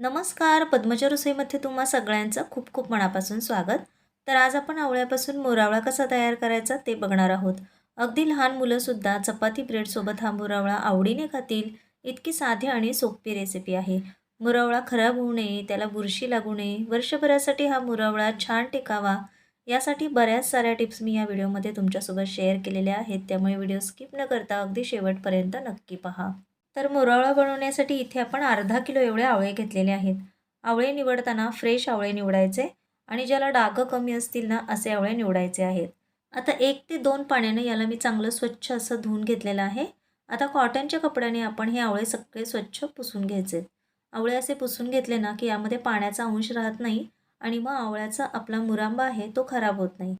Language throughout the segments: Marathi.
नमस्कार पद्मजा रसोईमध्ये तुम्हा सगळ्यांचं खूप खूप मनापासून स्वागत. तर आज आपण आवळ्यापासून मोरावळा कसा तयार करायचा ते बघणार आहोत. अगदी लहान मुलंसुद्धा चपाती ब्रेडसोबत हा मुरावळा आवडीने खातील इतकी साधी आणि सोपी रेसिपी आहे. मुरावळा खराब होऊ नये त्याला बुरशी लागू नये वर्षभरासाठी हा मुरावळा छान टिकावा यासाठी बऱ्याच साऱ्या टिप्स मी या व्हिडिओमध्ये तुमच्यासोबत शेअर केलेल्या आहेत. त्यामुळे व्हिडिओ स्किप न करता अगदी शेवटपर्यंत नक्की पहा. तर मुरवळा बनवण्यासाठी इथे आपण अर्धा किलो एवढे आवळे घेतलेले आहेत. आवळे निवडताना फ्रेश आवळे निवडायचे आणि ज्याला डागं कमी असतील ना असे आवळे निवडायचे आहेत. आता एक ते दोन पाण्यानं याला मी चांगलं स्वच्छ असं धुवून घेतलेलं आहे. आता कॉटनच्या कपड्याने आपण हे आवळे सगळे स्वच्छ पुसून घ्यायचे. आवळे असे पुसून घेतले ना की यामध्ये पाण्याचा अंश राहत नाही आणि मग आवळ्याचा आपला मुरांबा आहे तो खराब होत नाही.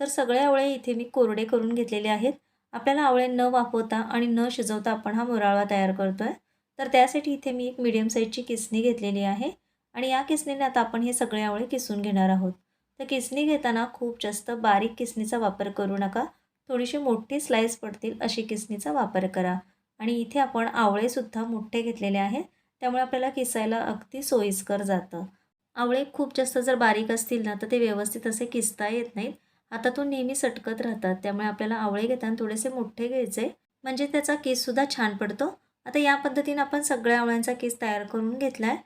तर सगळे आवळे इथे मी कोरडे करून घेतलेले आहेत. आपल्याला आवळे न वाफवता आणि न शिजवता आपण हा मुराळवा तयार करतो आहे तर त्यासाठी इथे मी एक मीडियम साईजची किसणी घेतलेली आहे. आणि या किसणीने आता आपण हे सगळे आवळे किसून घेणार आहोत. तर किसणी घेताना खूप जास्त बारीक किसणीचा वापर करू नका. थोडीशी मोठी स्लाईस पडतील अशी किसणीचा वापर करा. आणि इथे आपण आवळेसुद्धा मोठे घेतलेले आहेत. त्यामुळे आपल्याला किसायला अगदी सोयीस्कर जातं. आवळे खूप जास्त जर बारीक असतील ना तर ते व्यवस्थित असे किसता येत नाहीत. हातातून नेहमी सटकत राहतात त्यामुळे आपल्याला आवळे घेताना थोडेसे मोठे घ्यायचे. म्हणजे त्याचा केससुद्धा छान पडतो. आता या पद्धतीने आपण सगळ्या आवळ्यांचा केस तयार करून घेतला आहे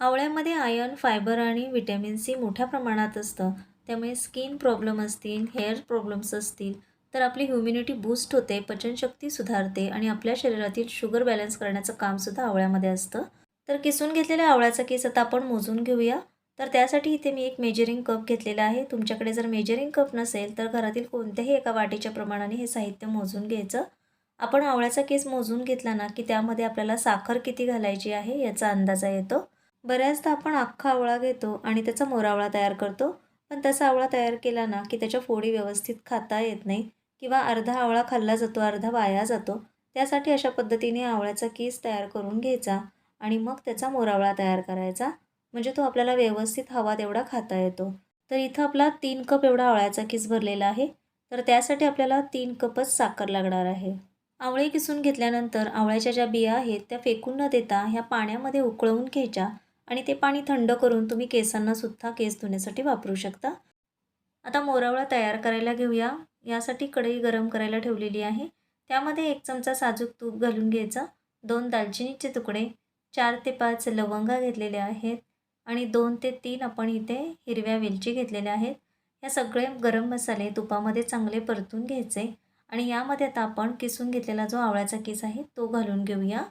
आवळ्यामध्ये आयर्न फायबर आणि व्हिटॅमिन सी मोठ्या प्रमाणात असतं. त्यामुळे स्किन प्रॉब्लेम असतील हेअर प्रॉब्लेम्स असतील तर आपली ह्युम्युनिटी बूस्ट होते पचनशक्ती सुधारते आणि आपल्या शरीरातील शुगर बॅलन्स करण्याचं कामसुद्धा आवळ्यामध्ये असतं. तर किसून घेतलेल्या आवळ्याचा केस आता आपण मोजून घेऊया. तर त्यासाठी इथे मी एक मेजरिंग कप घेतलेला आहे. तुमच्याकडे जर मेजरिंग कप नसेल तर घरातील कोणत्याही एका वाटीच्या प्रमाणाने हे साहित्य मोजून घ्यायचं. आपण आवळ्याचा केस मोजून घेतला ना की त्यामध्ये आपल्याला साखर किती घालायची आहे याचा अंदाजा येतो. बऱ्याचदा आपण अख्खा आवळा घेतो आणि त्याचा मोरावळा तयार करतो. पण तसा आवळा तयार केला ना की त्याच्या फोडी व्यवस्थित खाता येत नाही किंवा अर्धा आवळा खाल्ला जातो अर्धा वाया जातो. त्यासाठी अशा पद्धतीने आवळ्याचा केस तयार करून घ्यायचा आणि मग त्याचा मोरावळा तयार करायचा. म्हणजे तो आपल्याला व्यवस्थित हवा तेवढा खाता येतो. तर इथं आपला तीन कप एवढा आवळ्याचा किस भरलेला आहे. तर त्यासाठी आपल्याला तीन कपच साखर लागणार आहे. आवळे किसून घेतल्यानंतर आवळ्याच्या ज्या बिया आहेत त्या फेकून न देता ह्या पाण्यामध्ये उकळवून घ्यायच्या आणि ते पाणी थंड करून तुम्ही केसांनासुद्धा केस धुण्यासाठी वापरू शकता. आता मोरावळा तयार करायला घेऊया. यासाठी कढई गरम करायला ठेवलेली आहे. त्यामध्ये एक चमचा साजूक तूप घालून घ्यायचा. दोन दालचिनीचे तुकडे. चार ते पाच लवंगा घेतलेल्या आहेत. आणि दोन ते तीन आपण इथे हिरव्या वेलची घेतलेल्या आहेत. या सगळे गरम मसाले तुपामध्ये चांगले परतून घ्यायचे. आणि यामध्ये आता आपण किसून घेतलेला जो आवळ्याचा किस आहे तो घालून घेऊया.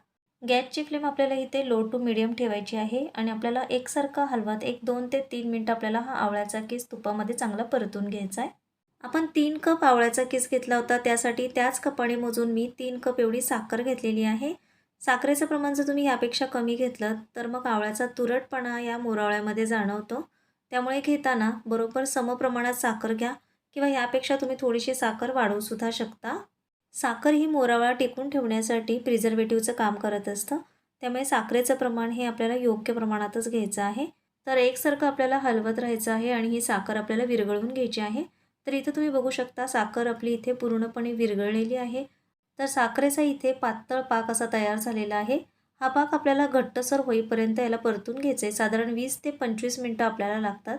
गॅसची फ्लेम आपल्याला इथे लो टू मिडियम ठेवायची आहे आणि आपल्याला एकसारखा हलवात एक दोन ते तीन मिनटं आपल्याला हा आवळ्याचा किस तुपामध्ये चांगला परतून घ्यायचा आहे. आपण तीन कप आवळ्याचा किस घेतला होता त्यासाठी त्याच कपाने मोजून मी तीन कप एवढी साखर घेतलेली आहे. साखरेचं प्रमाण जर तुम्ही यापेक्षा कमी घेतलं तर मग आवळ्याचा तुरटपणा या मोरावळ्यामध्ये जाणवतो. त्यामुळे घेताना बरोबर समप्रमाणात साखर घ्या किंवा यापेक्षा तुम्ही थोडीशी साखर वाढवूसुद्धा शकता. साखर ही मोरावळा टिकून ठेवण्यासाठी प्रिझर्वेटिव्हचं काम करत असतं. त्यामुळे साखरेचं प्रमाण हे आपल्याला योग्य प्रमाणातच घ्यायचं आहे. तर एकसारखं आपल्याला हलवत राहायचं आहे आणि ही साखर आपल्याला विरघळवून घ्यायची आहे. तर इथं तुम्ही बघू शकता साखर आपली इथे पूर्णपणे विरघळलेली आहे. तर साखरेचा इथे पातळ पाक असा तयार झालेला आहे. हा पाक आपल्याला घट्टसर होईपर्यंत याला परतून घ्यायचं. आहे साधारण वीस ते पंचवीस मिनटं आपल्याला लागतात.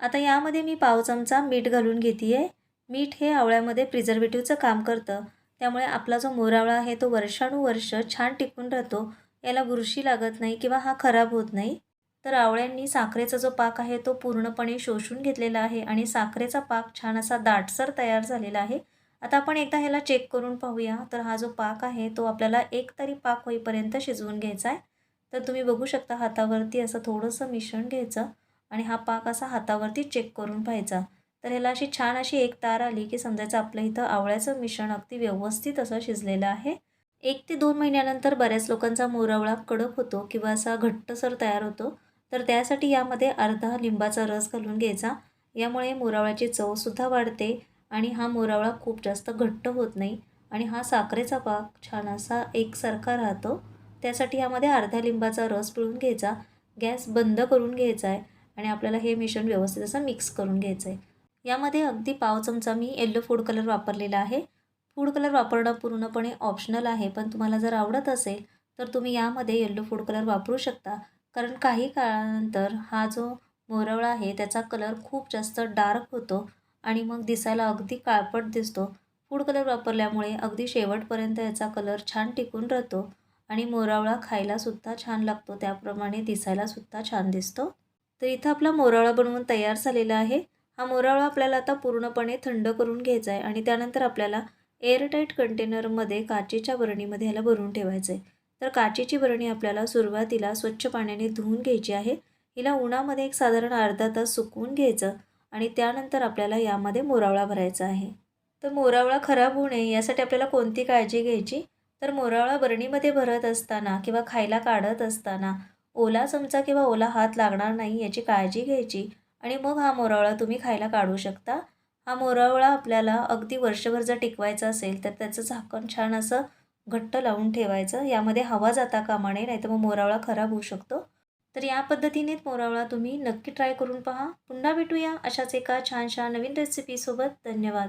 आता यामध्ये मी पाव चमचा मीठ घालून घेते आहे मीठ हे आवळ्यामध्ये प्रिझर्वेटिव्हचं काम करतं. त्यामुळे आपला जो मोरावळा आहे तो वर्षानुवर्ष छान टिकून राहतो. याला बुरशी लागत नाही किंवा हा खराब होत नाही. तर आवळ्यांनी साखरेचा जो पाक आहे तो पूर्णपणे शोषून घेतलेला आहे आणि साखरेचा पाक छान असा दाटसर तयार झालेला आहे. आता आपण एकदा ह्याला चेक करून पाहूया. तर हा जो पाक आहे तो आपल्याला एक तरी पाक होईपर्यंत शिजवून घ्यायचा आहे. तर तुम्ही बघू शकता हातावरती असं थोडंसं मिश्रण घ्यायचं आणि हा पाक असा हातावरती चेक करून पाहायचा. तर ह्याला अशी छान अशी एक तार आली की समजायचं आपलं इथं आवळ्याचं मिश्रण अगदी व्यवस्थित असं शिजलेलं आहे. एक ते दोन महिन्यानंतर बऱ्याच लोकांचा मोरावळा कडक होतो किंवा असा घट्टसर तयार होतो. तर त्यासाठी यामध्ये अर्धा लिंबाचा रस घालून घ्यायचा. यामुळे मोरावळ्याची चवसुद्धा वाढते. आणि हा मोरावळा खूप जास्त घट्ट होत नाही आणि हा साखरेचा पाक छान असा एकसारखा राहतो. त्यासाठी यामध्ये अर्ध्या लिंबाचा रस पिळून घ्यायचा गॅस बंद करून घ्यायचा आहे आणि आपल्याला हे मिश्रण व्यवस्थित असं मिक्स करून घ्यायचं आहे. यामध्ये अगदी पाव चमचा मी येल्लो फूड कलर वापरलेला आहे. फूड कलर वापरणं पूर्णपणे ऑप्शनल आहे पण तुम्हाला जर आवडत असेल तर तुम्ही यामध्ये येल्लो फूड कलर वापरू शकता. कारण काही काळानंतर हा जो मोरवळा आहे त्याचा कलर खूप जास्त डार्क होतो. आणि मग दिसायला अगदी काळपट दिसतो. फूड कलर वापरल्यामुळे अगदी शेवटपर्यंत याचा कलर छान टिकून राहतो आणि मोरावळा खायलासुद्धा छान लागतो. त्याप्रमाणे दिसायलासुद्धा छान दिसतो. तर इथं आपला मोरावळा बनवून तयार झालेला आहे. हा मोरावळा आपल्याला आता पूर्णपणे थंड करून घ्यायचा आहे आणि त्यानंतर आपल्याला एअरटाईट कंटेनरमध्ये काचेच्या बरणीमध्ये ह्याला भरून ठेवायचं आहे. तर काचेची बरणी आपल्याला सुरुवातीला स्वच्छ पाण्याने धुवून घ्यायची आहे. हिला उन्हामध्ये एक साधारण अर्धा तास सुकवून घ्यायचं. आणि त्यानंतर आपल्याला यामध्ये मोरावळा भरायचा आहे. तर मोरावळा खराब होऊ नये यासाठी आपल्याला कोणती काळजी घ्यायची? तर मोरावळा बरणीमध्ये भरत असताना किंवा खायला काढत असताना ओला चमचा किंवा ओला हात लागणार नाही याची काळजी घ्यायची. आणि मग हा मोरावळा तुम्ही खायला काढू शकता. हा मोरावळा आपल्याला अगदी वर्षभर जर टिकवायचा असेल तर त्याचं झाकण छान असं घट्ट लावून ठेवायचं. यामध्ये हवा जाता कामा नये नाही तर मग मोरावळा खराब होऊ शकतो. तर या पद्धतीने मोरावळा तुम्ही नक्की ट्राय करून पहा. पुन्हा भेटूया अशाच एका छानशा नवीन रेसिपीसोबत धन्यवाद.